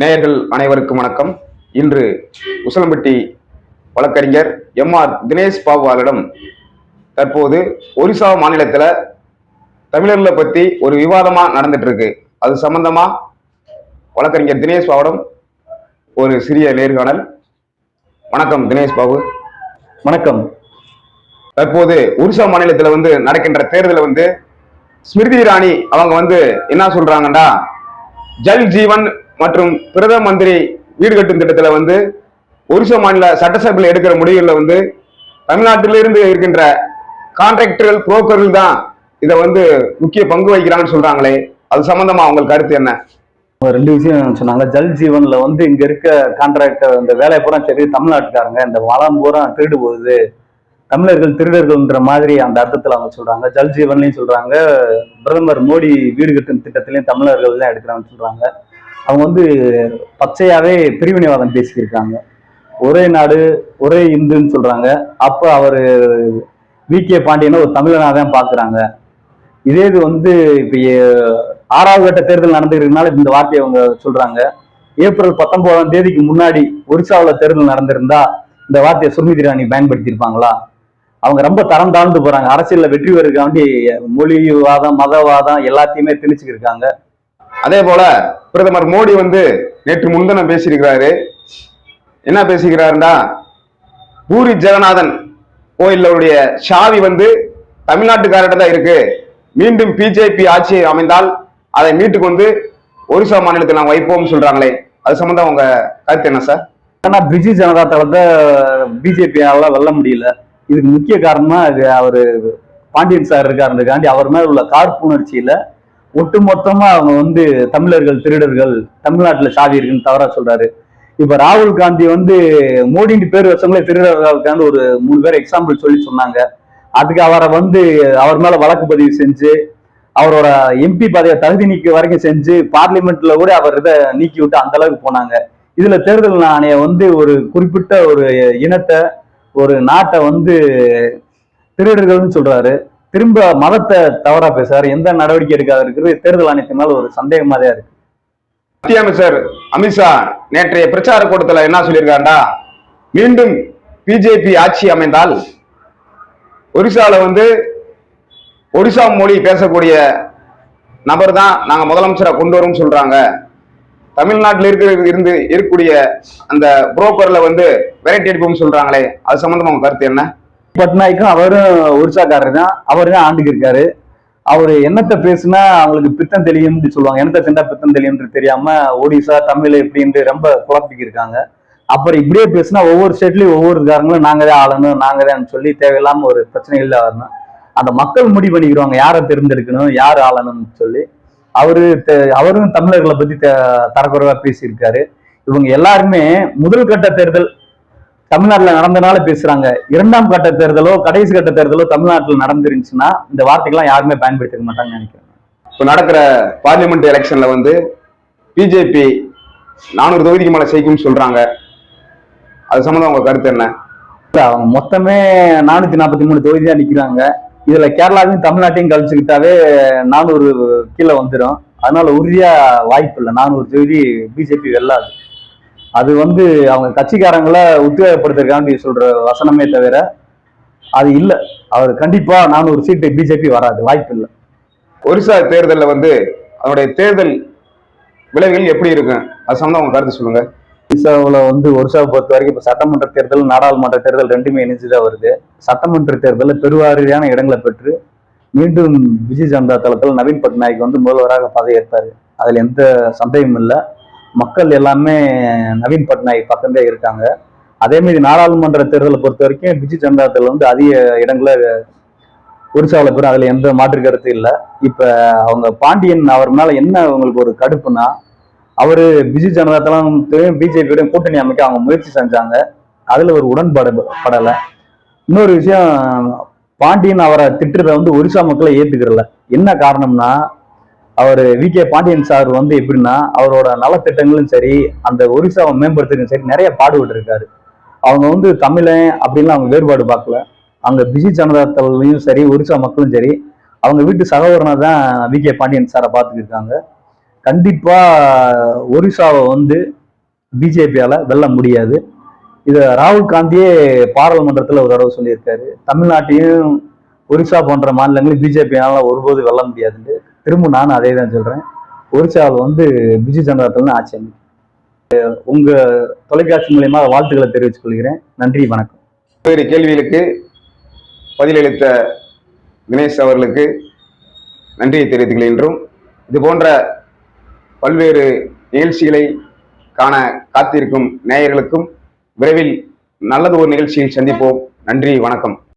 நேயர்கள் அனைவருக்கும் வணக்கம். இன்று உசலம்பட்டி வழக்கறிஞர் எம் ஆர் தினேஷ் பாபுவாரிடம் தற்போது ஒரிசா மாநிலத்தில் தமிழர்களை பற்றி ஒரு விவாதமாக நடந்துட்டு இருக்கு அது சம்பந்தமா வழக்கறிஞர் தினேஷ் பாபுடம் ஒரு சிறிய நேர்காணல். வணக்கம் தினேஷ் பாபு. வணக்கம். தற்போது ஒரிசா மாநிலத்தில் வந்து நடக்கின்ற தேர்தலில் வந்து ஸ்மிருதி இராணி அவங்க வந்து என்ன சொல்றாங்கன்னா ஜல் ஜீவன் மற்றும் பிரதம மந்திரி வீடு கட்டும் திட்டத்தில் வந்து ஒரிசா மாநில சட்டசபையில் எடுக்கிற முடிவுகளில் வந்து தமிழ்நாட்டிலிருந்து இருக்கின்ற கான்ட்ராக்டர்கள் புரோக்கர்கள் தான் இதை வந்து முக்கிய பங்கு வகிக்கிறாங்கன்னு சொல்றாங்களே. அது சம்பந்தமா அவங்க கருத்து என்ன? ஒரு ரெண்டு விஷயம் சொன்னாங்க. ஜல் ஜீவன்ல வந்து இங்க இருக்க கான்ட்ராக்டர் இந்த வேலை பூரா சரி தமிழ்நாட்டுக்காரங்க. இந்த வளம் பூரா திருடு போகுது. தமிழர்கள் திருடர்கள்ன்ற மாதிரி அந்த அர்த்தத்தில் அவங்க சொல்றாங்க. ஜல் ஜீவன்லையும் சொல்றாங்க. பிரதமர் மோடி வீடு கட்டும் திட்டத்திலையும் தமிழர்கள் தான் எடுக்கிறாங்கன்னு சொல்றாங்க. அவங்க வந்து பச்சையாவே பிரிவினைவாதம் பேசியிருக்காங்க. ஒரே நாடு ஒரே இந்துன்னு சொல்றாங்க. அப்ப அவர் வி. கே. பாண்டியனை ஒரு தமிழனா தான் பாக்குறாங்க. இதே இது வந்து இப்ப ஆறாவது கட்ட தேர்தல் நடந்துருக்கனால இந்த வார்த்தையை அவங்க சொல்றாங்க. ஏப்ரல் பத்தொன்பதாம் தேதிக்கு முன்னாடி ஒரிசாவில் தேர்தல் நடந்திருந்தா இந்த வார்த்தையை சுமிதி ராணி பயன்படுத்தியிருப்பாங்களா? அவங்க ரொம்ப தரம் தாழ்ந்து போறாங்க. அரசியல வெற்றி பெறக்காண்டி மொழிவாதம் மதவாதம் எல்லாத்தையுமே திணிச்சுக்கிருக்காங்க அதே போல பிரதமர் மோடி வந்து நேற்று முன்தினம் பேசியிருக்கிறாரு. என்ன பேசிக்கிறாருன்னா பூரி ஜெகநாதன் கோயிலுடைய சாவி வந்து தமிழ்நாட்டுக்காரர்கிட்ட தான் இருக்கு. மீண்டும் பிஜேபி ஆட்சி அமைந்தால் அதை மீட்டுக்கு வந்து ஒரிசா மாநிலத்தில் நாங்கள் வைப்போம்னு சொல்றாங்களே. அது சம்பந்தம் உங்க கருத்து என்ன சார்? ஆனா பிஜு ஜனதா தளத்தை பிஜேபியால வெல்ல முடியல. இதுக்கு முக்கிய காரணமா இது அவரு பாண்டியன் சார் இருக்காருக்காண்டி அவர் மேல உள்ள கார்ப்புணர்ச்சியில ஒட்டுமொத்தமா அவங்க வந்து தமிழர்கள் திருடர்கள் தமிழ்நாட்டுல சாதி இருக்குன்னு தவறா சொல்றாரு. இப்ப ராகுல் காந்தி வந்து மோடின்னு பேர் வச்சவங்களே திருடர்களுக்காண்டு ஒரு மூணு பேர் எக்ஸாம்பிள் சொல்லி சொன்னாங்க. அதுக்கு அவரை வந்து அவர் மேல வழக்கு பதிவு செஞ்சு அவரோட எம்பி பதவியை தகுதி நீக்க வரைக்கும் செஞ்சு பார்லிமெண்ட்ல கூட அவர் இதை நீக்கி விட்டு அந்த அளவுக்கு போனாங்க. இதுல தேர்தல் ஆணையம் வந்து ஒரு குறிப்பிட்ட ஒரு இனத்தை ஒரு நாட்டை வந்து திருடர்கள்னு சொல்றாரு. திரும்ப மதத்தை தவறா பேசுறாரு. எந்த நடவடிக்கை எடுக்காத இருக்கிறது? தேர்தல் ஆணையத்தின் மேல ஒரு சந்தேகமா தான் இருக்கு. மத்திய அமைச்சர் அமித்ஷா நேற்றைய பிரச்சார கூட்டத்துல என்ன சொல்லியிருக்காண்டா மீண்டும் பிஜேபி ஆட்சி அமைந்தால் ஒரிசால வந்து ஒரிசா மொழி பேசக்கூடிய நபர் தான் நாங்க முதலமைச்சரை கொண்டு வரோம்னு சொல்றாங்க. தமிழ்நாட்டில் இருக்கிற இருந்து இருக்கக்கூடிய அந்த புரோக்கர்ல வந்து வெரைட்டி அடிப்போம்னு சொல்றாங்களே அது சம்பந்தமா உங்க கருத்து என்ன? பட்நாய்க்கும் அவரும் ஒரிசாக்காரர் தான் அவர் தான் ஆண்டுக்கு இருக்காரு. அவர் என்னத்தை பேசுனா அவங்களுக்கு பித்தம் தெளியும்னு சொல்லுவாங்க. என்னத்தை திண்டா பித்தம் தெளியும்னு தெரியாம ஒடிசா தமிழ் இப்படின்ட்டு ரொம்ப குழப்பிக்கு இருக்காங்க. அப்புறம் இப்படியே பேசுனா ஒவ்வொரு ஸ்டேட்லயும் ஒவ்வொரு காரங்களும் நாங்க தான் ஆளணும் நாங்க தான் சொல்லி தேவையில்லாம ஒரு பிரச்சனைகள்ல வரணும். அந்த மக்கள் முடிவு பண்ணிக்கிறாங்க யாரை தேர்ந்தெடுக்கணும் யார் ஆளணும்னு சொல்லி. அவரு அவரும் தமிழர்களை பத்தி த- தரக்குறைவா பேசியிருக்காரு. இவங்க எல்லாருமே முதல் கட்ட தேர்தல் தமிழ்நாட்டுல நடந்தனால பேசுறாங்க. இரண்டாம் கட்ட தேர்தலோ கடைசி கட்ட தேர்தலோ தமிழ்நாட்டுல நடந்துருந்துச்சுன்னா இந்த வார்த்தைகள்லாம் யாருமே பயன்படுத்திக்க மாட்டாங்கன்னு நினைக்கிறேன். இப்போ நடக்கிற பார்லிமெண்ட் எலெக்ஷன்ல வந்து பிஜேபி நானூறு தொகுதிக்கு மேல ஜெயிக்கும்னு சொல்றாங்க. அது சம்பந்தம் உங்க கருத்து என்ன? அவங்க மொத்தமே நானூத்தி நாற்பத்தி மூணு தொகுதி தான் நிக்கிறாங்க. இதுல கேரளாவையும் தமிழ்நாட்டையும் கழிச்சுக்கிட்டாவே நானூறு கீழே வந்துடும் அதனால உறுதியா வாய்ப்பு இல்லை. நானூறு தொகுதி பிஜேபி வெல்லாது. அது வந்து அவங்க கட்சிக்காரங்களை உத்வேகப்படுத்துறதுக்காண்டி சொல்ற வசனமே தவிர அது இல்லை. அவர் கண்டிப்பா நானூறு சீட்டு பிஜேபி வராது. வாய்ப்பு இல்லை. ஒரிசா தேர்தலில் வந்து அதனுடைய தேர்தல் விளைவுகள் எப்படி இருக்கும்? அது சம்பந்தம் உங்க கருத்து சொல்லுங்க. ஒரிசாவில் வந்து ஒரிசாவை பொறுத்த வரைக்கும் இப்போ சட்டமன்ற தேர்தல் நாடாளுமன்ற தேர்தல் ரெண்டுமே இணைஞ்சுதான் வருது. சட்டமன்ற தேர்தலில் பெருவாரியான இடங்களை பெற்று மீண்டும் பிஜு ஜனதா தளத்தில் நவீன் பட்நாயக் வந்து முதல்வராக பதவியேற்பார். அதில் எந்த சந்தேகமும் இல்லை. மக்கள் எல்லாமே நவீன் பட்நாயக் பக்கமே இருக்காங்க. அதே மாதிரி நாடாளுமன்ற தேர்தலை பொறுத்த வரைக்கும் பிஜு ஜனதா தளம் வந்து அதிக இடங்களை ஒரிசாவில் பெறும் அதில் எந்த மாற்று கருத்து இல்லை. இப்போ அவங்க பாண்டியன் அவர் மேலே என்ன அவங்களுக்கு ஒரு கடுப்புனா அவர் பிஜு ஜனதா தளத்தையும் பிஜேபியோடையும் கூட்டணி அமைக்க அவங்க முயற்சி செஞ்சாங்க. அதுல ஒரு உடன்பாடு படலை. இன்னொரு விஷயம் பாண்டியன் அவரை திட்டுறத வந்து ஒரிசா மக்களை ஏற்றுக்கிறல என்ன காரணம்னா அவர் வி கே பாண்டியன் சார் வந்து எப்படின்னா அவரோட நலத்திட்டங்களும் சரி அந்த ஒரிசாவை மேம்படுத்துறதும் சரி நிறைய பாடுபட்டு இருக்காரு அவங்க வந்து தமிழன் அப்படின்னு அவங்க வேறுபாடு பார்க்கல. அங்க பிஜி ஜனதா தளத்தையும் சரி ஒரிசா மக்களும் சரி அவங்க வீட்டு சகோதரனை தான் வி கே பாண்டியன் சாரை பார்த்துக்கிருக்காங்க. கண்டிப்பா ஒரிசாவை வந்து பிஜேபியால வெல்ல முடியாது. இதை ராகுல் காந்தியே பாராளுமன்றத்தில் ஒரு தடவை சொல்லியிருக்காரு. தமிழ்நாட்டையும் ஒரிசா போன்ற மாநிலங்களில் பிஜேபியால ஒருபோது வெல்ல முடியாதுன்னு திரும்ப நானும் அதே தான் சொல்றேன் ஒரிசாவில் வந்து பிஜு ஜனதா தளம் ஆட்சி உங்க தொலைக்காட்சி மூலயமா வாழ்த்துக்களை தெரிவித்துக் கொள்கிறேன். நன்றி வணக்கம். பல்வேறு கேள்விகளுக்கு பதிலளித்த தினேஷ் அவர்களுக்கு நன்றியை தெரிவித்துக் கொள்கின்றோம். இது போன்ற பல்வேறு நிகழ்ச்சிகளை காண காத்திருக்கும் நேயர்களுக்கும் விரைவில் நல்லது ஒரு நிகழ்ச்சியில் சந்திப்போம். நன்றி வணக்கம்.